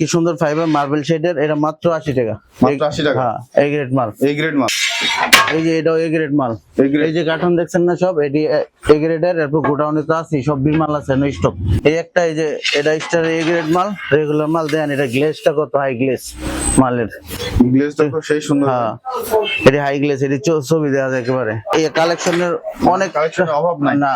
কি সুন্দর fibre marble শেডের এটা মাত্র আশি টাকা। মাত্র 80 টাকা? হ্যাঁ এই গ্রেড মাল এই গ্রেড মাল এই যে এটাও এ গ্রেড মাল এই যে কার্টন দেখছেন না সব এটি এ গ্রেডের এরপর গোডাউনে তো আছে সব বিল মাল আছে নো স্টক এই একটা এই যে এটা স্টার এ গ্রেড মাল রেগুলার মাল দেন এটা গ্লেজটা কত? হাই গ্লেস মালের তো সেই সুন্দর। হ্যাঁ এটি হাই গ্লেজ এটি ছবি দেওয়া যায় একেবারে। এই কালেকশনের অনেক কালেকশনের অভাব নাই। না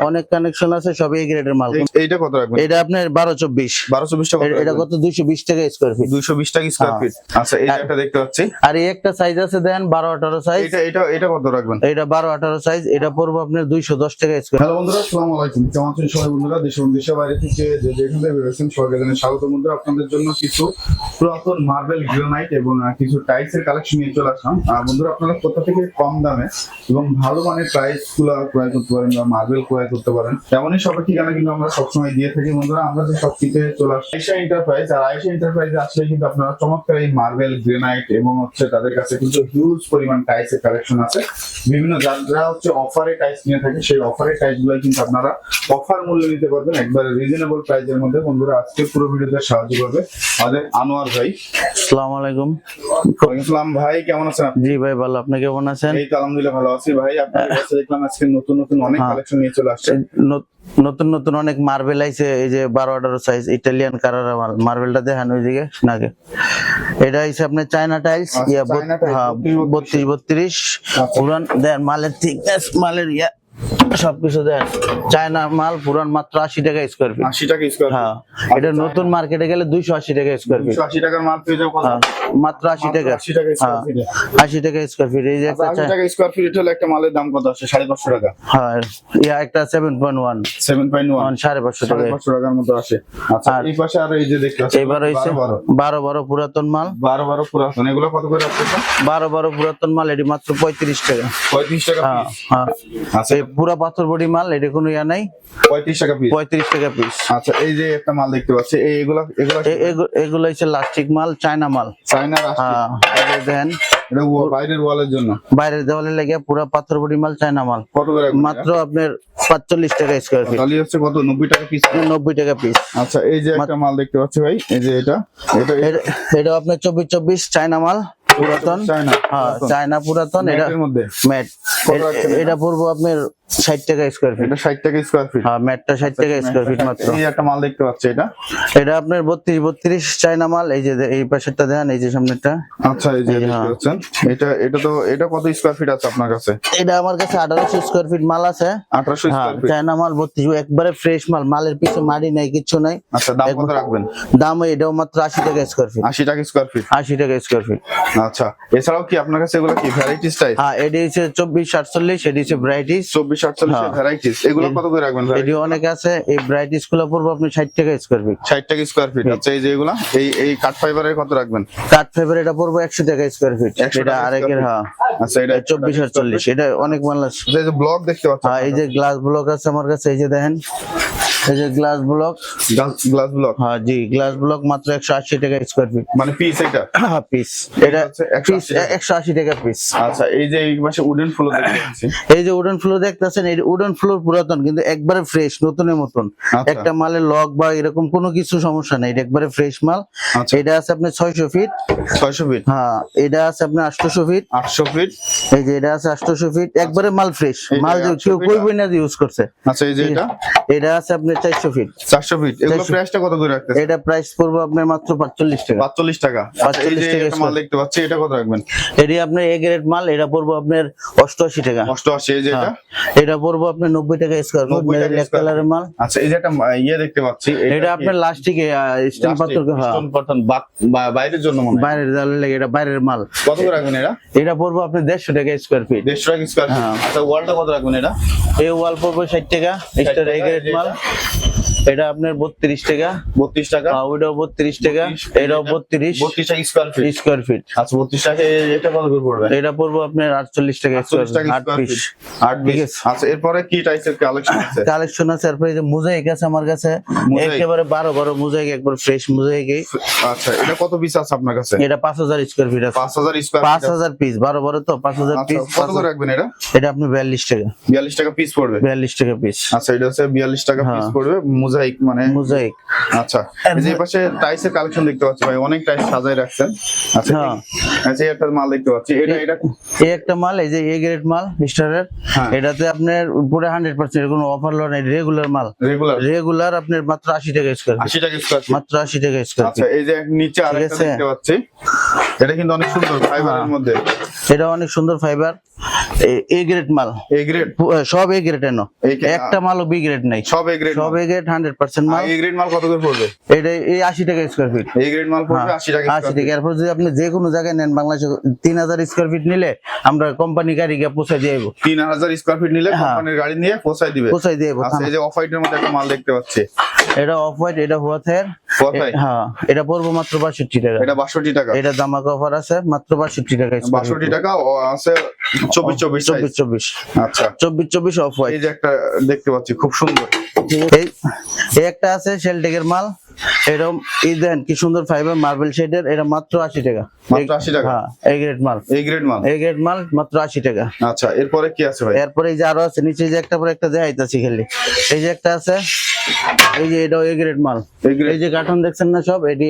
অনেক কানেকশন আছে সব এই গ্রেডের মাল। এই- এইটা কত রাখবেন? এটা আপনার বারো চব্বিশ বারোশো বিশ টাকা এটা কত? দুইশো বিশ টাকা স্কোয়ার ফিট দুইশো বিশ টাকা স্কোয়ার। ফিট আচ্ছা এই একটা দেখতে পাচ্ছি। আর এই একটা সাইজ আছে দেন বারো আঠারো সাইজ এটা এটা এটা কত রাখবেন? এটা বারো আঠারো সাইজ এটা পড়ব আপনার দুইশো দশ টাকা স্কোয়ার হ্যালো বন্ধুরা আসসালামু আলাইকুম। কেমন আছেন সবাই বন্ধুরা? দেশ এবং দেশের বাইরে থেকে যে যেখান থেকে বেরোচ্ছেন সবাইকে জানাই স্বাগত বন্ধুরা। আপনাদের জন্য কিছু পুরাতন মার্বেল গ্রানাইট এবং কিছু টাইলস এর কালেকশন নিয়ে চলে আসলাম। বন্ধুরা আপনারা কোথা থেকে কম দামে এবং ভালো মানের টাইলসগুলা ক্রয় করতে পারেন বা মার্বেল ক্রয় করতে পারেন। তেমনই সবার ঠিকানা কিন্তু আমরা সবসময় দিয়ে থাকি বন্ধুরা আমরা যে সব কিছু চলে আসছি। আইসা এন্টারপ্রাইজ আর আইসা এন্টারপ্রাইজে আসলে কিন্তু আপনারা চমৎকার এই মার্বেল গ্রেনাইট এবং হচ্ছে তাদের কাছে কিন্তু হিউজ পরিমাণ টাইলস এর কালেকশন আছে। বিভিন্ন যারা হচ্ছে অফারে টাইলস নিয়ে থাকে সেই অফারে টাইলসগুলো কিন্তু আপনারা অফার মূল্যে নিতে পারবেন একবারে রিজনেবল প্রাইসের মধ্যে। বন্ধুরা আজকে পুরো ভিডিওতে সাহায্য করবে আমাদের আনোয়ার ভাই। আসসালামু আলাইকুম। আসসালাম ভাই কেমন আছেন জি ভাই ভালো। আপনি কেমন আছেন? এই তো আলহামদুলিল্লাহ ভালো আছি ভাই। আপনার কাছে দেখলাম আজকে নতুন নতুন অনেক হ্যাঁ। কালেকশন নিয়ে চলে আসছে। নতুন নতুন অনেক মার্বেল আইছে এই যে বারো আঠারো সাইজ ইটালিয়ান কারার আমার। মার্বেলটা দেখান ওইদিকে নাকি। এটা হয়েছে আপনার চায়না টাইলস আচ্ছা, ইয়া চায়না tiles, হ্যাঁ 32, বত্রিশ। বত্রিশ আচ্ছা। দেন মালের থিকনেস মালের ইয়া। সবকিছু দেন। চায়না মাল পুরান মাত্র আশি টাকা স্কোয়ার ফিট আশি টাকা স্কোয়ার হ্যাঁ। এটা নতুন মার্কেটে গেলে দুইশো আশি টাকা স্কোয়ার ফিট আশি টাকার মাল পেয়ে যাব হ্যাঁ মাত্র আশি টাকা। 80 টাকা হ্যাঁ আশি টাকা স্কোয়ার ফিট এই যে আচ্ছা, আশি টাকা স্কোয়ার ফিট হলে একটা মালের দাম কত আসে? সাড়ে পাঁচশো টাকা। হ্যাঁ ইয়া একটা seven point one seven point one সাড়ে পাঁচশো টাকা। পাঁচশো টাকার মতো আসে। আচ্ছা এই পাশে আর এই যে দেখতে এবার হয়েছে বারো বারো। পুরাতন মাল। বারো বারো পুরাতন। এগুলো কত করে বারো বারো পুরাতন মাল এটি মাত্র পঁয়ত্রিশ টাকা। পঁয়ত্রিশ টাকা হ্যাঁ হ্যাঁ। আচ্ছা। পুরা পাথর বডি মাল এটা কোনো ইয়া নাই। পঁয়ত্রিশ টাকা পিস পঁয়ত্রিশ টাকা পিস আচ্ছা এই যে একটা মাল দেখতে পাচ্ছি এই এগুলো এগুলো হচ্ছে লাস্টিক মাল চায়না মাল। চায়না হ্যাঁ ও- বাইরের ওয়ালের জন্য। বাইরের দেওয়ালে লেগে পুরা পাথর বডি মাল চায়না মাল। কত করে মাত্র আপনার পাঁচচল্লিশ টাকা স্কোয়ার ফিট তাহলে হচ্ছে কত? নব্বই টাকা পিস নব্বই টাকা পিস আচ্ছা এই যে একটা মাল দেখতে পাচ্ছি ভাই এই যে এটা। এটা এটা আপনার চব্বিশ চব্বিশ চায়না মাল। পুরাতন? চায়না হ্যাঁ চায়না পুরাতন এটা মধ্যে। ম্যাট এটা? পড়ব আপনার ষাট টাকা স্কোয়ার ফিট এটা ষাট টাকা স্কোয়ার ফিট হ্যাঁ ম্যাটটা ষাট টাকা স্কোয়ার ফিট মাত্র। এই একটা মাল দেখতে পাচ্ছি এটা। এটা আপনার বত্রিশ বত্রিশ চায়না মাল। এই যে এই পাশেরটা দেন এই যে সামনেরটা। আচ্ছা এই যে দেখতে হ্যাঁ। এটা এটা তো এটা কত স্কোয়ার ফিট আছে আপনার কাছে? এটা আমার কাছে আঠারোশো স্কোয়ার ফিট মাল আছে। আঠারোশো হ্যাঁ স্কোয়ার ফিট চায়না মাল বত্রিশ একবারে ফ্রেশ মাল। মালের পিছে মাড়ি নাই কিচ্ছু নাই। আচ্ছা দাম কত রাখবেন? দাম এটাও মাত্র আশি টাকা স্কোয়ার ফিট আশি টাকা স্কোয়ার ফিট আশি টাকা স্কোয়ার ফিট আচ্ছা এছাড়াও কি আপনার কাছে এগুলো কি ভ্যারাইটিস টাইপ হ্যাঁ এটি হচ্ছে চব্বিশ আটচল্লিশ এটি হচ্ছে আটচল্লিশ হ্যাঁ। ভ্যারাইটিস এগুলো কত করে রাখবেন ভাই এটি অনেক আছে এই ব্রাইটিসগুলো পড়ব আপনি ষাট টাকা স্কোয়ার ফিট ষাট টাকা স্কোয়ার ফিট আচ্ছা এই যে এগুলা এই এই কাঠ ফাইবারের কত রাখবেন? কাঠ ফেভার এটা পড়ব একশো টাকা স্কোয়ার ফিট 100 এটা টাকা আরেকের হ্যাঁ। আচ্ছা এটা চব্বিশ আটচল্লিশ এটা অনেক মাল আছে এই যে ব্লক দেখতে পাচ্ছেন হ্যাঁ এই যে গ্লাস ব্লক আছে আমার কাছে এই যে দেখেন। এই যে গ্লাস ব্লক গ্লাস ব্লক হ্যাঁ জি গ্লাস ব্লক মাত্র একশো আশি টাকা স্কোয়ার ফিট মানে পিস এটা? পিস এটা হচ্ছে 180 টাকা। একশো আশি টাকা পিস আচ্ছা এই যে এই পাশে উডেন ফ্লোর দেখতে এই যে উডেন ফ্লোর দেখতেছেন এই উডেন ফ্লোর পুরাতন কিন্তু একবারে ফ্রেশ নতুনের মতন। আচ্ছা। একটা মালের লক বা এরকম কোনো কিছু সমস্যা নেই এটা একবারে ফ্রেশ মাল। আচ্ছা। এটা আছে আপনার ছয়শো ফিট ছয়শো ফিট হ্যাঁ এটা আছে আপনার আটশোশো ফিট আটশো ফিট এই যে এটা আছে আটশোশো ফিট একবারে মাল ফ্রেশ মাল যে কেউ feet না ইউজ করছে। আচ্ছা এই যে এটা? এটা আছে আপনার চারশো ফিট চারশো ফিট এগুলো প্রাইসটা কত করে রাখতেছে এটা প্রাইস পড়বে আপনার মাত্র পাঁচচল্লিশ টাকা। পাঁচচল্লিশ টাকা। আচ্ছা এই যে মাল দেখতে পাচ্ছি এটা কত রাখবেন? এটি আপনার এ গ্রেড মাল এটা পড়ব আপনার অষ্টআশি টাকা। অষ্টআশি এই যে এটা? হ্যাঁ। এটা পড়ব আপনার নব্বই টাকা স্কোয়ার ফুট 90 ব্ল্যাক কালারের মাল। আচ্ছা এই যে একটা ইয়ে দেখতে পাচ্ছি এটা আপনার লাস্টিকে স্টিল পাথর হ্যাঁ। স্টোন পাথর বাইরের জন্য মনে বাইরের দেওয়ালে লেগে এটা বাইরের মাল। কত রাখবেন এটা? এটা পড়ব আপনি দেড়শো টাকা স্কোয়ার ফিট দেড়শো টাকা স্কোয়ার হ্যাঁ। আচ্ছা ওয়ালটা কত রাখবেন এটা? এই ওয়াল পড়ব ষাট টাকা স্টার এ গ্রেড মাল। এটা আপনার বত্রিশ টাকা। বত্রিশ টাকা। ওইটাও বত্রিশ টাকা এটাও বত্রিশ। বত্রিশ টাকা স্কোয়ার ফিট স্কোয়ার ফিট আচ্ছা বত্রিশ টাকা এটা কত করে পড়বে? এটা পড়ব আপনার আটচল্লিশ টাকা স্কোয়ার চল্লিশ টাকা আট পিস আট পিস আচ্ছা এরপরে কি টাইপের কালেকশন আছে? কালেকশন আছে তারপরে এই যে মোজাইক আছে আমার কাছে একেবারে বারো বারো মোজাইক একবার ফ্রেশ মোজাইক আচ্ছা এটা কত পিস আছে আপনার কাছে? এটা পাঁচ হাজার স্কোয়ার ফিট আছে। পাঁচ হাজার স্কোয়ার পাঁচ হাজার পিস বারো বারো তো পাঁচ হাজার আচ্ছা পিস কত করে রাখবেন এটা? এটা আপনি বিয়াল্লিশ টাকা। বিয়াল্লিশ টাকা পিস পড়বে? বিয়াল্লিশ টাকা পিস আচ্ছা এটা হচ্ছে বিয়াল্লিশ টাকা পিস হ্যাঁ। পড়বে মোজাইক মোজাইক মানে? মোজাইক। আচ্ছা এই যে পাশে টাইসের কালেকশন দেখতে পাচ্ছি ভাই অনেক টাইস সাজায় রাখছেন। আচ্ছা হ্যাঁ। আচ্ছা একটা মাল দেখতে পাচ্ছি। এটা এটা এই একটা মাল এই যে এ গ্রেড মাল স্টারের হ্যাঁ। এটাতে আপনার পুরো হান্ড্রেড পার্সেন্ট কোনো অফার লো নেই রেগুলার মাল। রেগুলার রেগুলার আপনার মাত্র আশি টাকা স্কোয়ার আশি টাকা স্কোয়ার মাত্র আশি টাকা স্কোয়ার আচ্ছা এই যে নিচে আরেকটা দেখতে পাচ্ছি। এটা কিন্তু অনেক সুন্দর ফাইবারের হ্যাঁ। মধ্যে। এটা অনেক সুন্দর ফাইবার এ গ্রেড মাল। এই গ্রেড সব এ গ্রেড এনো। একটা মালও বি গ্রেড নাই। সব এই গ্রেড সব এ গ্রেড হান্ড্রেড পার্সেন্ট মাল। এই গ্রেড মাল কত করে পড়বে? এটা এই আশি টাকা স্কোয়ার ফিট এই গ্রেড মাল পড়বে আশি টাকা আশি টাকা। এরপর যদি আপনি যে কোনো জায়গায় নেন বাংলাদেশে তিন হাজার স্কোয়ার ফিট নিলে আমরা কোম্পানি গাড়ি গিয়ে পৌঁছে দিয়ে দেবো। তিন হাজার স্কোয়ার ফিট নিলে হ্যাঁ। কোম্পানির গাড়ি নিয়ে পৌঁছায় দিবে। পৌঁছে দিয়ে দেবো আচ্ছা এই যে অফ হোয়াইটের মধ্যে একটা মাল দেখতে পাচ্ছি। এটা অফ হোয়াইট এটা হোয়াথের হ্যাঁ এটা পড়ব মাত্র বাষট্টি টাকা। এটা বাষট্টি টাকা। এটা জামাকা অফার আছে মাত্র বাষট্টি টাকা বাষট্টি টাকা আছে চব্বিশ চব্বিশ চব্বিশ চব্বিশ। আচ্ছা। চব্বিশ চব্বিশ অফ হোয়াইট এই যে একটা দেখতে পাচ্ছি খুব সুন্দর। এই এই একটা আছে শেলটেকের মাল। এরকম এই দেন কি সুন্দর ফাইবার মার্বেল শেডের এটা মাত্র আশি টাকা। মাত্র 80 টাকা? হ্যাঁ এই গ্রেড মাল এই গ্রেড মাল এই গ্রেড মাল মাত্র আশি টাকা। আচ্ছা এরপরে কি আছে ভাই? এরপরে এই যে আরও আছে নিচে যে একটা পরে একটা দেখাইতাছি খালি। এই যে একটা আছে এই যে এটা এ গ্রেড মাল এই যে কার্টন দেখছেন না সব এটি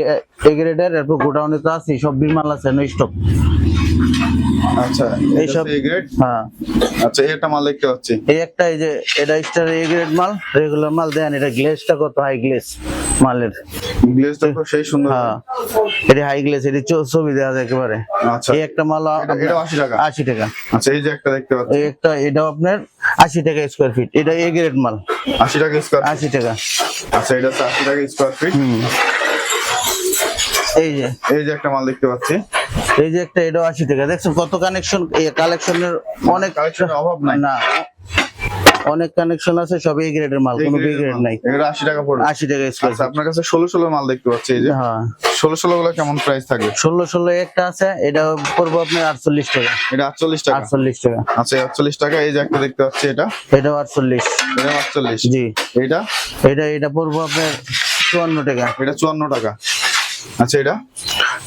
এ গ্রেডের এরপর গোডাউনে তো আছে সব বিমাল আছে নো স্টক আচ্ছা এইসব। এই গ্রেড হ্যাঁ। আচ্ছা একটা মাল দেখতে পাচ্ছি এই একটা এই যে এটা স্টার এ গ্রেড মাল রেগুলার মাল দেন এটা গ্লেসটা কত? হাই গ্লেস মালের। গ্লেজটা তো সেই সুন্দর। হ্যাঁ। এটি হাই গ্লেস এটি ছবি দেওয়া যায় একেবারে। আচ্ছা। এই একটা মাল এটা- এটাও 80 টাকা? আশি টাকা। আচ্ছা এই যে একটা দেখতে পাচ্ছি। এই একটা এটাও আপনার আশি টাকা স্কোয়ার ফিট এটা এ গ্রেড মাল। আশি টাকা স্কোয়ার আশি টাকা। আচ্ছা এটা হচ্ছে আশি টাকা স্কোয়ার ফিট হুম। এই যে এই যে একটা মাল দেখতে পাচ্ছি। এই যে একটা এটাও আশি টাকা। দেখছেন কত কানেকশন কালেকশনের অনেক কালেকশনের অভাব নাই। না অনেক কানেকশন আছে সব এ গ্রেডের মাল কোনো বি গ্রেড নাই। এগুলো আশি টাকা পড়বে। আশি টাকা স্কোয়ার আচ্ছা আপনার কাছে ষোলো ষোলো মাল দেখতে পাচ্ছি এই যে। হ্যাঁ। ষোলো ষোলো গুলো কেমন প্রাইস থাকবে? ষোলো ষোলো একটা আছে এটা পড়ব আপনার আটচল্লিশ টাকা। এটা আটচল্লিশ টাকা? আটচল্লিশ টাকা। আচ্ছা আটচল্লিশ টাকা এই যে একটা দেখতে পাচ্ছি এটা? এটাও আটচল্লিশ। এটা আটচল্লিশ। জি। এটা এটা এটা পড়ব আপনার চুয়ান্ন টাকা। এটা চুয়ান্ন টাকা। আচ্ছা এটা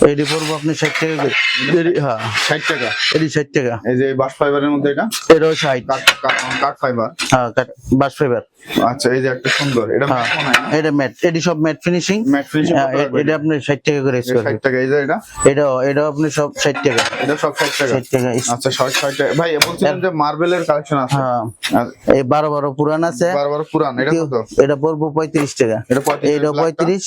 এটি পড়ব আপনি ষাট টাকা হ্যাঁ ষাট টাকা। এটি ষাট টাকা। এই যে বাস ফাইবারের মধ্যে এটা? এটাও ষাট। কাঠ ফাইবার? হ্যাঁ বাস ফাইবার। আচ্ছা এই যে একটা সুন্দর। এটা হ্যাঁ এটা ম্যাট এটি সব ম্যাট ফিনিশিং ম্যাট ফিনিশিং এটা আপনি ষাট টাকা করে ষাট টাকা এই যে এটা? এটাও এটাও আপনি সব ষাট টাকা। এটা সব ষাট টাকা? ষাট টাকা আচ্ছা ষাট ষাট টাকা। ভাই বলছিলেন যে মার্বেলের কালেকশন আছে। হ্যাঁ এই বারো বারো পুরান আছে। বারবার পুরান এটা কত? এটা পড়ব পঁয়ত্রিশ টাকা। এটা পঁয়ত্রিশ এটাও পঁয়ত্রিশ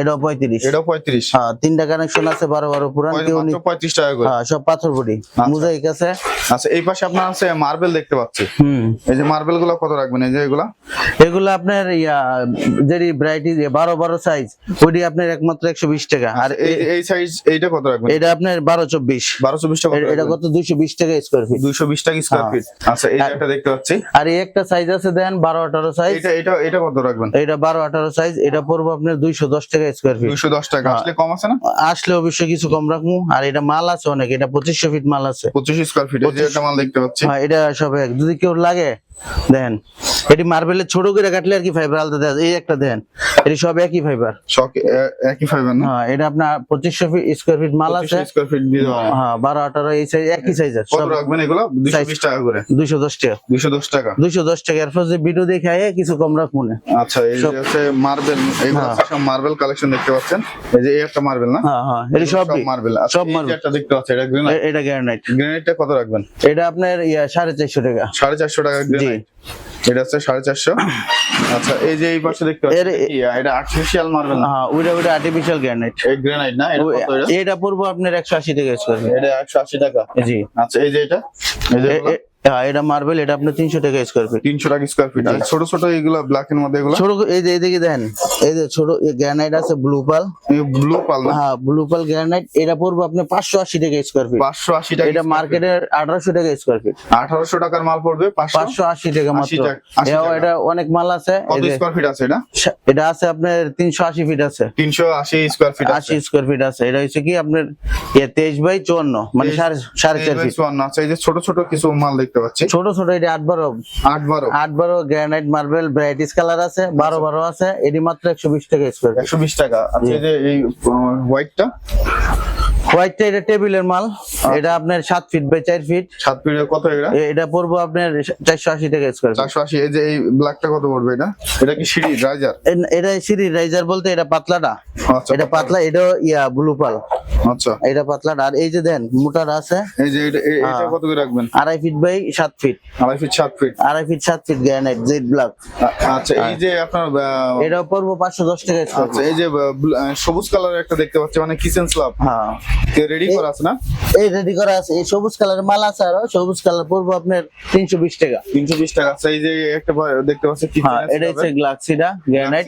এটাও পঁয়ত্রিশ। এটাও পঁয়ত্রিশ। হ্যাঁ তিনটা কানেকশন আছে বারো বারো পুরান কেউ নি- মাত্র পঁয়ত্রিশ টাকা করে। হ্যাঁ সব পাথর বডি মুজাইক আছে। আচ্ছা এই পাশে আপনার আছে মার্বেল দেখতে পাচ্ছি। হুম। এই যে মার্বেলগুলো কত রাখবেন এই যে এগুলা? এগুলো আপনার ইয়া যেটি ভ্যারাইটি বারো বারো সাইজ ওইটি আপনার একমাত্র একশো বিশ টাকা। আর এই এই সাইজ এইটা কত রাখবেন? এটা আপনার বারো চব্বিশ। বারো চব্বিশ টাকা এটা কত? দুইশো বিশ টাকা স্কোয়ার ফিট দুইশো বিশ টাকা স্কোয়ার। ফিট আচ্ছা এই একটা দেখতে পাচ্ছি। আর এই একটা সাইজ আছে দেন বারো আঠারো সাইজ এটা এটা এটা কত রাখবেন? এটা বারো আঠারো সাইজ এটা পড়ব আপনার দুইশো দশ টাকা স্কোয়ার ফিট দুইশো দশ টাকা। হ্যাঁ। আসলে কম আছে না? আসলে অবশ্যই কিছু কম রাখব। আর এটা মাল আছে অনেক এটা পঁচিশশো ফিট মাল আছে। পঁচিশ স্কোয়ার ফিট এটা মাল দেখতে পাচ্ছি। হ্যাঁ এটা সব এক যদি কেউ লাগে দেন এটি মার্বেলের ছোট করে কাটলে আর কি ফাইবার আলাদা দেয় এই একটা দেন। এটি সব একই ফাইবার এ- একই ফাইবার না? হ্যাঁ এটা আপনার পঁচিশশো ফিট স্কোয়ার ফিট মাল আছে। স্কোয়ার ফিট দিয়ে হ্যাঁ বারো আঠারো এই সাইজ একই সাইজের কত সব রাখবেন এগুলো? দুইশো Size- বিশ টাকা করে। দুইশো দশ টাকা। দুইশো দশ টাকা। দুইশো দশ টাকা। এরপর যে ভিডিও দেখে আয়ে কিছু কম রাখব না। আচ্ছা এই যে সব- হচ্ছে মার্বেল। এই হ্যাঁ। সব মার্বেল কালেকশন দেখতে পাচ্ছেন। এই যে এই একটা মার্বেল না? হ্যাঁ হ্যাঁ এটি সব মার্বেল। সব সব marble। একটা দেখতে পাচ্ছেন এটা গ্রেনাইট এটা গ্যারানাইট গ্রেনাইটটা কত রাখবেন? এটা আপনার ইয়া সাড়ে চারশো টাকা। সাড়ে চারশো টাকা গ্রেনাইট এটা হচ্ছে সাড়ে চারশো। আচ্ছা এই যে এই পাশে দেখতে পাচ্ছি এটা আর্টিফিশিয়াল মার্বেল না? হ্যাঁ ওইটা ওইটা আর্টিফিশিয়াল গ্রানাইট এই গ্রানাইট না? এটা পড়ব আপনার একশো আশি টাকা স্কোয়ার এটা একশো আশি টাকা। জি। আচ্ছা এই যে এটা? হ্যাঁ এটা মার্বেল এটা আপনার তিনশো টাকা স্কোয়ার ফিট তিনশো টাকা স্কোয়ার ফিট আর ছোট ছোট এইগুলো ব্ল্যাক এর মধ্যে এগুলো? ছোট এই যে এদিকে দেখেন এই যে ছোট গ্যারানাইট আছে ব্লু পাল ব্লু পাল হ্যাঁ ব্লু পাল গ্যারানাইট এটা পড়ব আপনার পাঁচশো আশি টাকা স্কোয়ার ফিট পাঁচশো আশি টাকা এটা মার্কেটের আঠারোশো টাকা স্কোয়ার ফিট আঠারোশো টাকার মাল পড়বে পাঁচশো? আশি টাকা মাত্র। টাকা, 80 এও টাকা। এটা অনেক মাল আছে স্কোয়ার ফিট আছে এটা? এটা আছে আপনার তিনশো আশি ফিট আছে। তিনশো আশি স্কোয়ার ফিট আশি স্কোয়ার ফিট আছে। এটা হচ্ছে কি আপনার তেইশ বাই চুয়ান্ন মানে সাড়ে সাড়ে চার ফিট আচ্ছা এই যে ছোট ছোট কিছু মাল দেখতে পাচ্ছি। ছোট ছোট এটা আট বারো। আট বারো। আট বারো গ্রানাইট মার্বেল ভ্যারাইটিস কালার আছে বারো বারো আছে এটি মাত্র একশো বিশ টাকা স্কোয়ার একশো বিশ টাকা। আচ্ছা এই যে এই হোয়াইটটা হোয়াইটটা এটা টেবিলের মাল। এটা আপনার সাত ফিট বাই চার ফিট সাত পিরিয়ড কত এগুলা? এটা পড়ব আপনার চারশো আশি টাকা স্কোয়ার চারশো আশি এই যে এই ব্ল্যাকটা কত পড়বে এটা? এটা কি সিঁড়ি রাইজার এটা সিঁড়ি রাইজার বলতে এটা পাতলাটা। আচ্ছা এটা পাতলা। এটা ইয়া ব্লু পাল আচ্ছা। এটা পাতলাটা। আর এই যে দেন মোটাটা আছে। এই যে এটা এটা হ্যাঁ। কত করে রাখবেন? আড়াই ফিট বাই সাত ফিট আড়াই ফিট সাত ফিট আড়াই ফিট সাত ফিট গ্রানাইট জেড ব্ল্যাক আচ্ছা এই যে আপনার এটা পড়ব পাঁচশো দশ টাকা আচ্ছা এই যে সবুজ কালারের একটা দেখতে পাচ্ছি মানে কিচেন স্ল্যাব হ্যাঁ। রেডি করা আছে না? এই রেডি করা আছে। এই সবুজ কালারের মাল আছে আরও। সবুজ কালার পড়ব আপনার তিনশো বিশ টাকা। আচ্ছা এই যে একটা দেখতে পাচ্ছেন হ্যাঁ এটা হচ্ছে এর। গ্রানাইট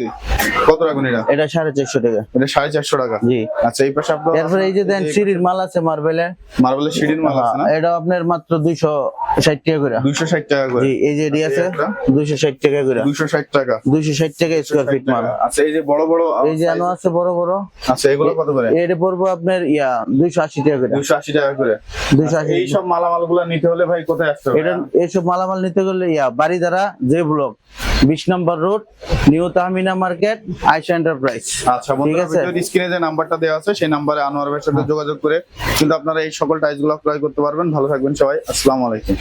কত রাখবেন এটা? এটা সাড়ে চারশো টাকা। এটা সাড়ে চারশো টাকা। জি। আচ্ছা এই পাশে আপনার এরপরে এই যে দেন সিঁড়ির মাল আছে মার্বেলের মার্বেলের সিঁড়ির মাল আছে না? এটা আপনার মাত্র দুইশো ষাট টাকা করে। দুইশো ষাট টাকা করে। এই যে আছে দুইশো ষাট টাকা করে। দুইশো ষাট টাকা। দুইশো ষাট টাকা স্কোয়ার ফিট মাল। আচ্ছা এই যে বড় বড় এই যে আনো আছে বড় বড়। আচ্ছা এগুলো কত করে? এটা পড়ব আপনার ইয়া দুইশো আশি টাকা করে। দুইশো আশি টাকা করে। দুইশো আশি এই সব মালামালগুলো নিতে হলে ভাই কোথায় আসতে হবে? এটা এইসব মালামাল নিতে গেলে ইয়া বাড়ি দ্বারা যে ব্লক বিশ নম্বর রোড নিউ তাহমিনা মার্কেট আইসা এন্টারপ্রাইজ। আচ্ছা ঠিক বন্ধুরা ভিডিওর স্ক্রিনে যে নাম্বারটা দেওয়া আছে সেই নাম্বারে আনোয়ার ভাইয়ের সাথে যোগাযোগ করে কিন্তু আপনারা এই সকল টাইলসগুলো ক্রয় করতে পারবেন। ভালো থাকবেন সবাই। আসসালামু আলাইকুম।